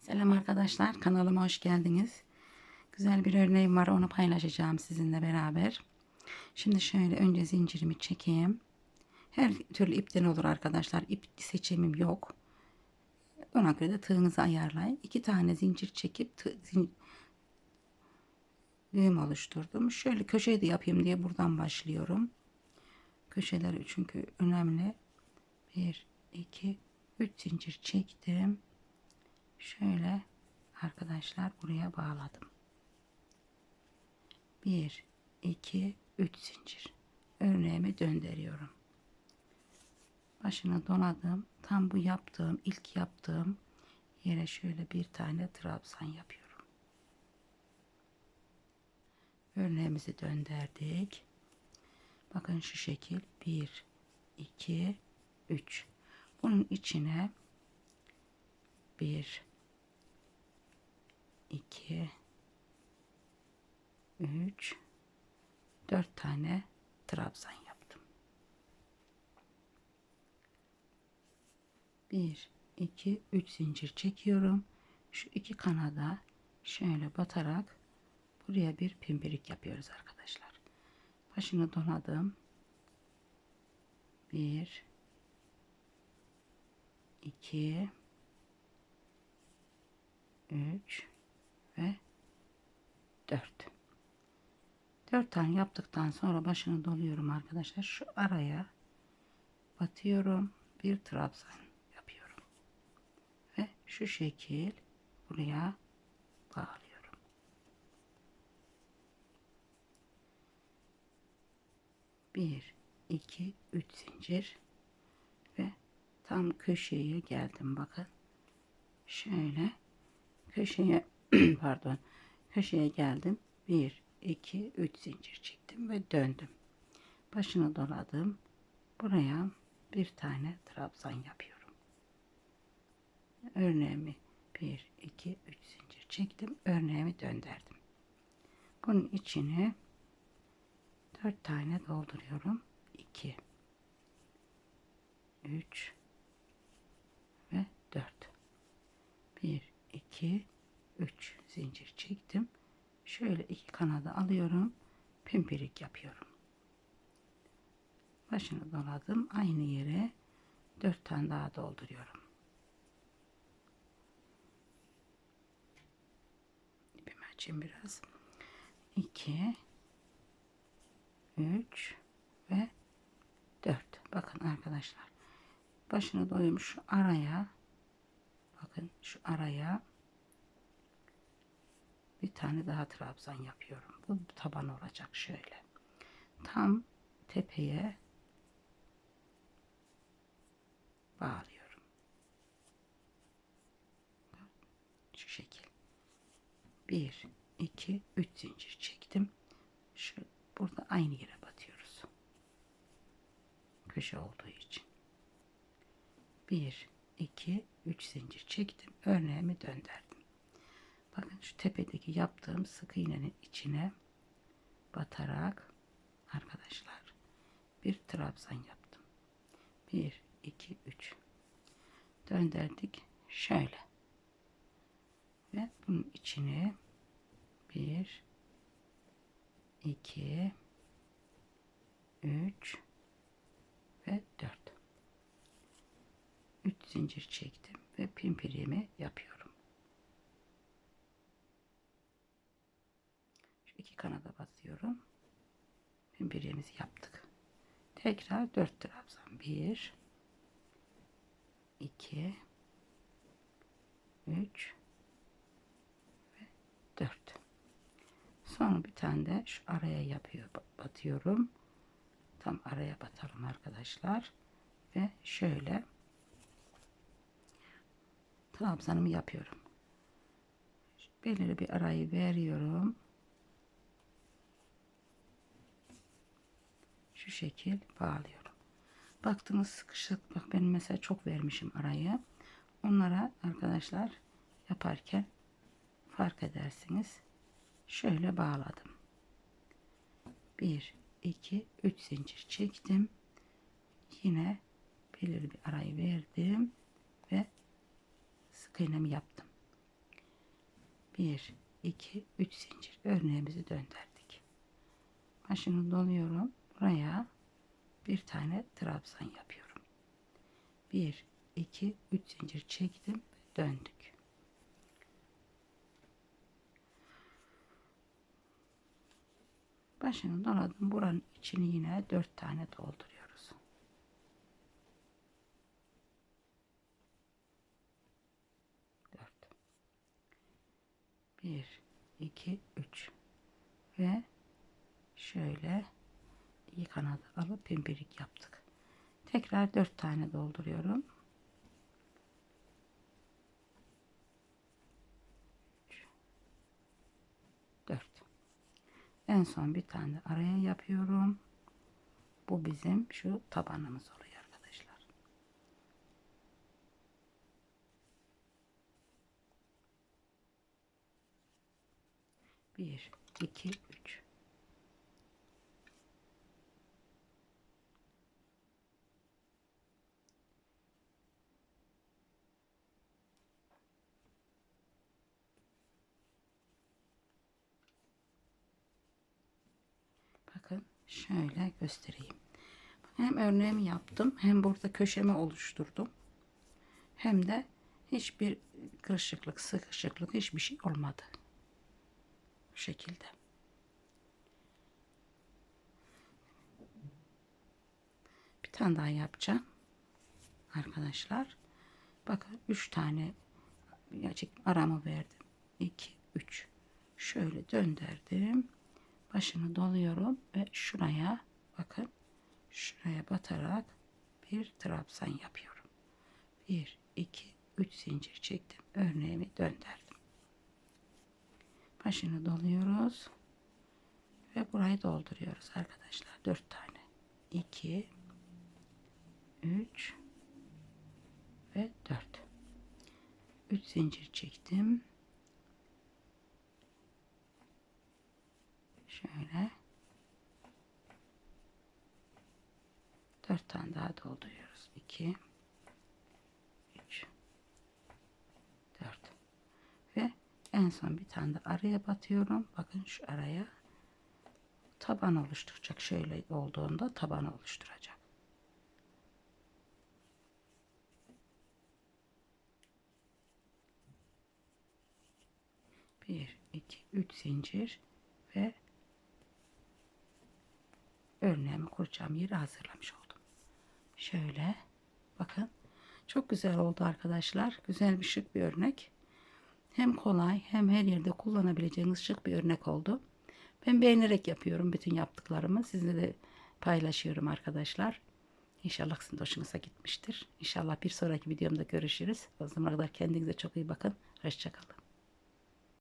Selam arkadaşlar kanalıma hoş geldiniz. Güzel bir örneğim var onu paylaşacağım sizinle beraber. Şimdi şöyle önce zincirimi çekeyim. Her türlü ipten olur arkadaşlar. İp seçimim yok. Ona göre de tığınızı ayarlayın. İki tane zincir çekip düğüm oluşturdum. Şöyle köşeyi de yapayım diye buradan başlıyorum. Köşeler çünkü önemli. 1, 2, 3 zincir çektim. Şöyle arkadaşlar buraya bağladım. 1, 2, 3 zincir. Örneğimi döndürüyorum. Başını donadım. Tam bu yaptığım, ilk yaptığım yere şöyle bir tane trabzan yapıyorum. Örneğimizi döndürdük. Bakın şu şekil 1 2 3 bunun içine 1 2 3 4 tane trabzan yaptım. 1 2 3 zincir çekiyorum. Şu iki kanada şöyle batarak buraya bir pimpirik yapıyoruz arkadaşlar. Başını donadım. 1 2 3 ve 4 4 tane yaptıktan sonra başını doluyorum arkadaşlar. Şu araya batıyorum. Bir trabzan yapıyorum. Ve şu şekil buraya bağlıyorum. Bir iki üç zincir. Ve tam köşeye geldim. Bakın. Şöyle köşeye pardon. Köşeye geldim. 1 2 3 zincir çektim ve döndüm. Başını doladım. Buraya bir tane trabzan yapıyorum. Örneğimi 1 2 3 zincir çektim. Örneğimi döndürdüm bunun içine 4 tane dolduruyorum. 2 3 ve 4 1 2 3 zincir çektim. Şöyle iki kanada alıyorum. Pimpirik yapıyorum. Başını doladım. Aynı yere 4 tane daha dolduruyorum. İpimi açayım biraz. 2 3 ve 4 bakın arkadaşlar. Başını doyum şu araya. Bakın şu araya bir tane daha trabzan yapıyorum. Bu taban olacak şöyle. Tam tepeye bağlıyorum. Şu şekil. 1 2 3 zincir çektim. Şu burada aynı yere batıyoruz. Köşe olduğu için. 1 2 3 zincir çektim. Örneğimi döndürdüm bakın şu tepedeki yaptığım sık iğnenin içine batarak arkadaşlar bir trabzan yaptım. 1 2 3 döndürdük. Şöyle. Ve bunun içine 1 2 3 ve 4 3 zincir çektim ve pimpirimi yapıyorum. Şu iki kanada batıyorum. Pimpirimizi yaptık. Tekrar 4 trabzan. 1 2 3 ve 4 Sonra bir tane de şu araya yapıyor batıyorum. Tam araya batarım arkadaşlar. Ve şöyle trabzanımı yapıyorum. Belirli bir arayı veriyorum. Şu şekil bağlıyorum. Baktınız sıkışık. Bak ben mesela çok vermişim arayı. Onlara arkadaşlar yaparken fark edersiniz şöyle bağladım. 1 2 3 zincir çektim. Yine belirli bir arayı verdim ve sık iğnemi yaptım. 1 2 3 zincir örneğimizi döndürdük. Başını doluyorum. Buraya bir tane trabzan yapıyorum. 1 2 3 zincir çektim döndük. Başını doladım. Buranın içini yine 4 tane dolduruyoruz. Dört. Bir, iki, üç. Ve şöyle iyi kanadı alıp pimpirik yaptık. Tekrar dört tane dolduruyorum. Dört. En son bir tane araya yapıyorum. Bu bizim şu tabanımız oluyor arkadaşlar. Bir, iki, üç. Bakın şöyle göstereyim. Hem örneğimi yaptım hem burada köşemi oluşturdum. Hem de hiçbir kırışıklık, sıkışıklık hiçbir şey olmadı. Bu şekilde. Bir tane daha yapacağım. Arkadaşlar. Bakın 3 tane aramı verdim. 2 3 şöyle döndürdüm başını doluyorum ve şuraya bakın şuraya batarak bir trabzan yapıyorum. 1 2 3 zincir çektim. Örneğimi döndürdüm. Başını doluyoruz ve burayı dolduruyoruz arkadaşlar. 4 tane. 2 3 ve 4 3 zincir çektim. Şöyle. Dört tane daha dolduruyoruz. İki. Üç. Dört. Ve en son bir tane de araya batıyorum. Bakın şu araya taban oluşturacak. Şöyle olduğunda taban oluşturacak. Bir, iki, üç zincir ve kuracağım yeri hazırlamış oldum. Şöyle bakın çok güzel oldu arkadaşlar. Güzel bir şık bir örnek. Hem kolay hem her yerde kullanabileceğiniz şık bir örnek oldu. Ben beğenerek yapıyorum bütün yaptıklarımı. Sizinle de paylaşıyorum arkadaşlar. İnşallah sizin de hoşunuza gitmiştir. İnşallah bir sonraki videomda görüşürüz. O zamana kadar kendinize çok iyi bakın. Hoşçakalın.